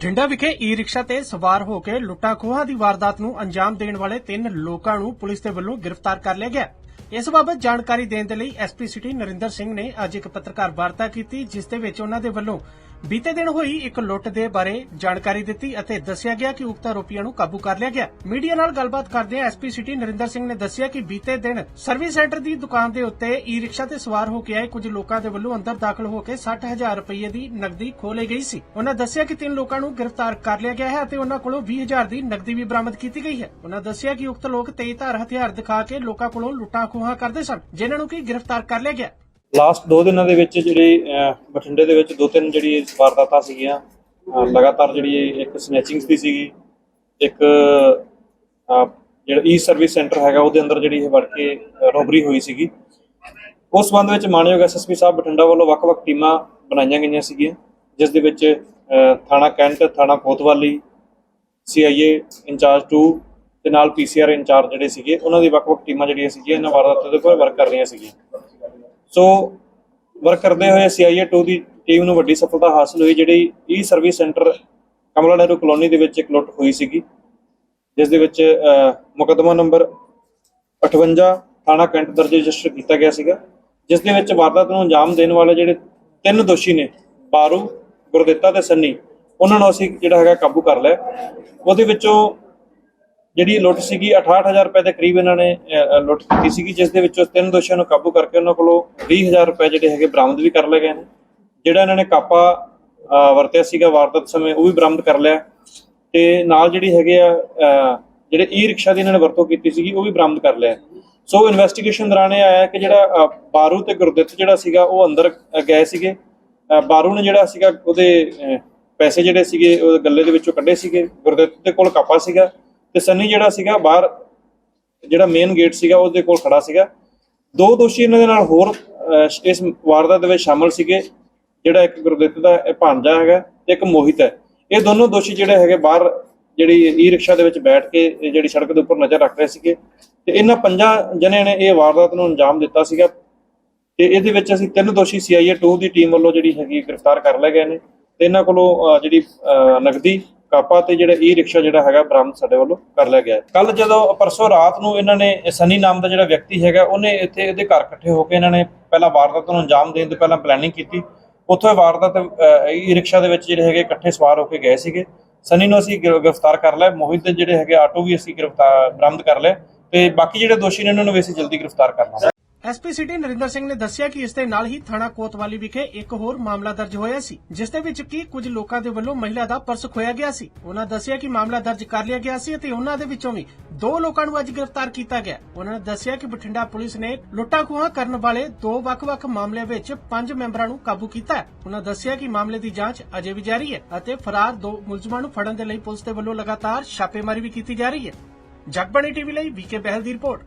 ਬਠਿੰਡਾ ਵਿਖੇ ਈ-ਰਿਕਸ਼ਾ ਤੇ ਸਵਾਰ ਹੋ ਕੇ ਲੁੱਟਾਂ ਖੋਹਾਂ ਦੀ ਵਾਰਦਾਤ ਨੂੰ ਅੰਜਾਮ ਦੇਣ ਵਾਲੇ ਤਿੰਨ ਲੋਕਾਂ ਨੂੰ ਪੁਲਿਸ ਦੇ ਵੱਲੋਂ ਗ੍ਰਿਫਤਾਰ ਕਰ ਲਿਆ ਗਿਆ। ਇਸ ਬਾਬਤ ਜਾਣਕਾਰੀ ਦੇਣ ਦੇ ਲਈ ਐਸਪੀ ਸਿਟੀ ਨਰਿੰਦਰ ਸਿੰਘ ਨੇ ਅੱਜ ਇੱਕ ਪੱਤਰਕਾਰ ਵਾਰਤਾ ਕੀਤੀ, ਜਿਸ ਦੇ ਵਿੱਚ ਉਹਨਾਂ ਦੇ ਵੱਲੋਂ ਬੀਤੇ ਦਿਨ ਹੋਈ ਇੱਕ ਲੁੱਟ ਦੇ ਬਾਰੇ ਜਾਣਕਾਰੀ ਦਿੱਤੀ ਅਤੇ ਦੱਸਿਆ ਗਿਆ ਕਿ ਉਕਤ ਆਰੋਪੀਆਂ ਨੂੰ ਕਾਬੂ ਕਰ ਲਿਆ ਗਿਆ। ਮੀਡੀਆ ਨਾਲ ਗੱਲਬਾਤ ਕਰਦਿਆਂ ਐਸਪੀ ਸਿਟੀ ਨਰਿੰਦਰ ਸਿੰਘ ਨੇ ਦੱਸਿਆ ਕਿ ਬੀਤੇ ਦਿਨ ਸਰਵਿਸ ਸੈਂਟਰ ਦੀ ਦੁਕਾਨ ਦੇ ਉੱਤੇ ਈ-ਰਿਕਸ਼ਾ ਤੇ ਸਵਾਰ ਹੋ ਕੇ ਆਏ ਕੁਝ ਲੋਕਾਂ ਦੇ ਵੱਲੋਂ ਅੰਦਰ ਦਾਖਲ ਹੋ ਕੇ 60000 ਰੁਪਏ ਦੀ ਨਕਦੀ ਖੋਹ ਗਈ ਸੀ। ਉਹਨਾਂ ਦੱਸਿਆ ਕਿ ਤਿੰਨ ਲੋਕਾਂ ਨੂੰ ਗ੍ਰਿਫਤਾਰ ਕਰ ਲਿਆ ਗਿਆ ਹੈ ਅਤੇ ਉਹਨਾਂ ਕੋਲੋਂ 20000 ਦੀ ਨਕਦੀ ਵੀ ਬਰਾਮਦ ਕੀਤੀ ਗਈ ਹੈ। ਉਹਨਾਂ ਦੱਸਿਆ ਕਿ ਉਕਤ ਲੋਕ ਤੇਜ਼ਧਾਰ ਹਥਿਆਰ ਦਿਖਾ ਕੇ ਲੋਕਾਂ ਕੋਲੋਂ ਲੁੱਟਾਂ ਖੋਹਾਂ ਕਰਦੇ ਸਨ, ਜਿਨ੍ਹਾਂ ਨੂੰ ਕਿ ਗ੍ਰਿਫਤਾਰ ਕਰ ਲਿਆ ਗਿਆ। ਲਾਸਟ 2 ਦਿਨਾਂ ਦੇ ਵਿੱਚ ਜਿਹੜੀ ਬਠਿੰਡੇ ਦੇ ਵਿੱਚ ਦੋ ਤਿੰਨ ਜਿਹੜੀ ਵਾਰਦਾਤਾਂ ਸੀਗੀਆਂ ਲਗਾਤਾਰ ਜਿਹੜੀ ਇੱਕ ਸਨੈਚਿੰਗਸ ਦੀ ਸੀਗੀ, ਇੱਕ ਜਿਹੜਾ ਈ ਸਰਵਿਸ ਸੈਂਟਰ ਹੈਗਾ ਉਹਦੇ ਅੰਦਰ ਜਿਹੜੀ ਇਹ ਵੜ ਕੇ ਰੋਬਰੀ ਹੋਈ ਸੀਗੀ। ਉਸ ਸੰਬੰਧ ਵਿੱਚ ਮਾਨਯੋਗ ਐਸਐਸਪੀ ਸਾਹਿਬ ਬਠਿੰਡਾ ਵੱਲੋਂ ਵੱਖ-ਵੱਖ ਟੀਮਾਂ ਬਣਾਈਆਂ ਗਈਆਂ ਸੀਗੀਆਂ, ਜਿਸ ਦੇ ਵਿੱਚ ਥਾਣਾ ਕੈਂਟ, ਥਾਣਾ ਕੋਤਵਾਲੀ ਸੀਆਈਏ ਇੰਚਾਰਜ 2 ਤੇ ਨਾਲ ਪੀਸੀਆਰ ਇੰਚਾਰਜ ਜਿਹੜੇ ਸੀਗੇ, ਉਹਨਾਂ ਦੀ ਵੱਖ-ਵੱਖ ਟੀਮਾਂ ਜਿਹੜੀਆਂ ਸੀਗੀਆਂ, ਇਹਨਾਂ ਵਾਰਦਾਤਾਂ ਦੇ ਉੱਪਰ ਵਰਕ ਕਰ ਰਹੀਆਂ ਸੀਗੀਆਂ। ਸੋ ਵਰਕ ਕਰਦੇ ਹੋਏ ਸੀਆਈਏ 2 ਦੀ ਟੀਮ ਨੂੰ ਵੱਡੀ ਸਫਲਤਾ ਹਾਸਲ ਹੋਈ ਜਿਹੜੀ E service centre Kamla Nehru colony ਦੇ ਵਿੱਚ ਇੱਕ ਲੁੱਟ ਹੋਈ ਸੀਗੀ। ਜਿਸ ਦੇ ਵਿੱਚ ਅਹ, ਮੁਕੱਦਮਾ ਨੰਬਰ 58 ਥਾਣਾ ਕੈਂਟ ਦਰਜ ਰਜਿਸਟਰ ਕੀਤਾ ਗਿਆ ਸੀਗਾ। ਜਿਸ ਦੇ ਵਿੱਚ ਵਾਰਦਾਤ ਨੂੰ ਅੰਜਾਮ ਦੇਣ ਵਾਲੇ ਜਿਹੜੇ ਤਿੰਨ ਦੋਸ਼ੀ ਨੇ ਬਾਰੂ ਗੁਰਦਿੱਤਾ ਤੇ ਸੰਨੀ ਉਹਨਾਂ ਨੂੰ ਅਸੀਂ ਜਿਹੜਾ ਹੈਗਾ ਕਾਬੂ ਕਰ ਲਿਆ। ਉਹਦੇ ਵਿੱਚੋਂ ਜਿਹੜੀ ਲੁੱਟ ਸੀਗੀ 68000 ਰੁਪਏ ਦੇ ਕਰੀਬ ਇਹਨਾਂ ਨੇ ਅਹ, ਲੁੱਟ ਕੀਤੀ ਸੀਗੀ ਜਿਸ ਦੇ ਵਿੱਚੋਂ ਤਿੰਨ ਦੋਸ਼ੀਆਂ ਨੂੰ ਕਾਬੂ ਕਰਕੇ ਉਹਨਾਂ ਕੋਲੋਂ 20000 ਰੁਪਏ ਜਿਹੜੇ ਹੈਗੇ ਬਰਾਮਦ ਵੀ ਕਰ ਲਏ ਗਏ ਨੇ। ਜਿਹੜਾ ਇਹਨਾਂ ਨੇ ਕਾਪਾ ਅਹ, ਵਰਤਿਆ ਸੀਗਾ ਵਾਰਦਾਤ ਸਮੇਂ ਉਹ ਵੀ ਬਰਾਮਦ ਕਰ ਲਿਆ। ਤੇ ਨਾਲ ਜਿਹੜੀ ਹੈਗੇ ਆ ਅਹ, ਜਿਹੜੇ ਈ ਰਿਕਸ਼ਾ ਦੀ ਇਹਨਾਂ ਨੇ ਵਰਤੋਂ ਕੀਤੀ ਸੀਗੀ ਉਹ ਵੀ ਬਰਾਮਦ ਕਰ ਲਿਆ। ਸੋ ਇਨਵੈਸਟੀਗੇਸ਼ਨ ਦੌਰਾਨ ਇਹ ਆਇਆ ਕਿ ਜਿਹੜਾ ਅਹ, ਬਾਰੂ ਤੇ ਗੁਰਦਿੱਤ ਜਿਹੜਾ ਸੀਗਾ ਉਹ ਅੰਦਰ ਅਹ, ਗਏ ਸੀਗੇ। ਅਹ, ਬਾਰੂ ਨੇ ਜਿਹੜਾ ਸੀਗਾ ਉਹਦੇ ਅਹ, ਪੈਸੇ ਜਿਹੜੇ ਸੀਗੇ ਉਹ ਗੱਲੇ ਦੇ ਵਿੱਚੋਂ ਕੱਢੇ ਸੀਗੇ। ਗੁਰਦਿੱਤ ਦੇ ਕੋਲ ਕਾਪਾ ਸੀਗਾ। ਤੇ ਸੰਨੀ ਜਿਹੜਾ ਸੀਗਾ ਬਾਹਰ ਜਿਹੜਾ ਮੇਨ ਗੇਟ ਸੀਗਾ ਉਹਦੇ ਕੋਲ ਖੜਾ ਸੀਗਾ। ਦੋ ਦੋਸ਼ੀ ਇਹਨਾਂ ਦੇ ਨਾਲ ਹੋਰ ਇਸ ਵਾਰਦਾਤ ਦੇ ਵਿੱਚ ਸ਼ਾਮਲ ਸੀਗੇ ਜਿਹੜਾ ਇੱਕ ਗੁਰਦਿੱਤ ਦਾ ਇਹ ਭਾਂਜਾ ਹੈਗਾ ਤੇ ਇੱਕ ਮੋਹਿਤ ਹੈ। ਇਹ ਦੋਨੋਂ ਦੋਸ਼ੀ ਜਿਹੜੇ ਹੈਗੇ ਬਾਹਰ ਜਿਹੜੀ ਈ ਰਿਕਸ਼ਾ ਦੇ ਵਿੱਚ ਬੈਠ ਕੇ ਜਿਹੜੀ ਸੜਕ ਦੇ ਉੱਪਰ ਨਜ਼ਰ ਰੱਖ ਰਹੇ ਸੀਗੇ। ਤੇ ਇਹਨਾਂ ਪੰਜਾਂ ਜਣਿਆਂ ਨੇ ਇਹ ਵਾਰਦਾਤ ਨੂੰ ਅੰਜਾਮ ਦਿੱਤਾ ਸੀਗਾ। ਤੇ ਇਹਦੇ ਵਿੱਚ ਅਸੀਂ ਤਿੰਨ ਦੋਸ਼ੀ ਸੀਆਈਏ 2 ਦੀ ਟੀਮ ਵੱਲੋਂ ਜਿਹੜੀ ਹੈਗੀ ਗ੍ਰਿਫਤਾਰ ਕਰ ਲਏ ਗਏ ਨੇ। ਤੇ ਇਹਨਾਂ ਕੋਲੋਂ ਜਿਹੜੀ ਅਹ, ਨਗਦੀ ਕਾਪਾ ਤੇ ਜਿਹੜਾ ਈ ਰਿਕਸ਼ਾ ਜਿਹੜਾ ਹੈਗਾ ਬਰਾਮਦ ਸਾਡੇ ਵੱਲੋਂ ਕਰ ਲਿਆ ਗਿਆ ਕੱਲ ਜਦੋਂ ਪਰਸੋਂ ਰਾਤ ਨੂੰ ਇਹਨਾਂ ਨੇ ਸਨੀ ਨਾਮ ਦਾ ਜਿਹੜਾ ਵਿਅਕਤੀ ਹੈਗਾ, ਉਹਨੇ ਇੱਥੇ ਇਹਦੇ ਘਰ ਇਕੱਠੇ ਹੋ ਕੇ ਇਹਨਾਂ ਨੇ ਪਹਿਲਾਂ ਵਾਰਦਾਤ ਨੂੰ ਅੰਜਾਮ ਦੇਣ ਤੋਂ ਪਹਿਲਾਂ ਪਲੈਨਿੰਗ ਕੀਤੀ। ਉੱਥੋਂ ਵਾਰਦਾਤ ਈ ਰਿਕਸ਼ਾ ਦੇ ਵਿੱਚ ਜਿਹੜੇ ਹੈਗੇ ਇਕੱਠੇ ਸਵਾਰ ਹੋ ਕੇ ਗਏ ਸੀਗੇ। ਸਨੀ ਨੂੰ ਅਸੀਂ ਗ੍ਰਿਫਤਾਰ ਕਰ ਲਿਆ। ਮੋਹਿਤ ਦੇ ਜਿਹੜੇ ਹੈਗੇ ਆਟੋ ਵੀ ਅਸੀਂ ਗ੍ਰਿਫਤਾਰ ਬਰਾਮਦ ਕਰ ਲਿਆ। ਤੇ ਬਾਕੀ ਜਿਹੜੇ ਦੋਸ਼ੀ ਨੇ ਇਹਨਾਂ ਨੂੰ ਵੀ ਅਸੀਂ ਜਲਦੀ ਗ੍ਰਿਫਤਾਰ ਕਰ ਲਾਂਗੇ ਐਸਪੀ ਸਿਟੀ ਨਰਿੰਦਰ ਸਿੰਘ ਨੇ ਦੱਸਿਆ ਕਿ ਇਸ ਦੇ ਨਾਲ ਹੀ ਥਾਣਾ ਕੋਤਵਾਲੀ ਵਿਖੇ ਇੱਕ ਹੋਰ ਮਾਮਲਾ ਦਰਜ ਹੋਇਆ ਸੀ, ਜਿਸ ਦੇ ਵਿੱਚ ਕੀ ਕੁਝ ਲੋਕਾਂ ਦੇ ਵੱਲੋਂ ਮਹਿਲਾ ਦਾ ਪਰਸ ਖੋਇਆ ਗਿਆ ਸੀ। ਉਹਨਾਂ ਦੱਸਿਆ ਕਿ ਮਾਮਲਾ ਦਰਜ ਕਰ ਲਿਆ ਗਿਆ ਸੀ ਅਤੇ ਉਹਨਾਂ ਦੇ ਵਿੱਚੋਂ ਵੀ ਦੋ ਲੋਕਾਂ ਨੂੰ ਅੱਜ ਗ੍ਰਿਫਤਾਰ ਕੀਤਾ ਗਿਆ। ਉਹਨਾਂ ਨੇ ਦੱਸਿਆ ਕਿ ਬਠਿੰਡਾ ਪੁਲਿਸ ਨੇ ਲੁੱਟਾਂ ਖੋਹਾਂ ਕਰਨ ਵਾਲੇ ਦੋ ਵੱਖ-ਵੱਖ ਮਾਮਲਿਆਂ ਵਿੱਚ ਪੰਜ ਮੈਂਬਰਾਂ ਨੂੰ ਕਾਬੂ ਕੀਤਾ ਹੈ। ਉਹਨਾਂ ਦੱਸਿਆ ਕਿ ਮਾਮਲੇ ਦੀ ਜਾਂਚ ਅਜੇ ਵੀ ਜਾਰੀ ਹੈ ਅਤੇ ਫਰਾਰ ਦੋ ਮੁਲਜ਼ਮਾਂ ਨੂੰ ਫੜਨ ਦੇ ਲਈ ਪੁਲਿਸ ਦੇ ਵੱਲੋਂ ਲਗਾਤਾਰ ਛਾਪੇਮਾਰੀ ਵੀ ਕੀਤੀ ਜਾ ਰਹੀ ਹੈ। ਜਗਬਾਣੀ ਟੀਵੀ ਲਈ ਵੀਕੇ ਬਹਿਲ ਦੀ ਰਿਪੋਰਟ।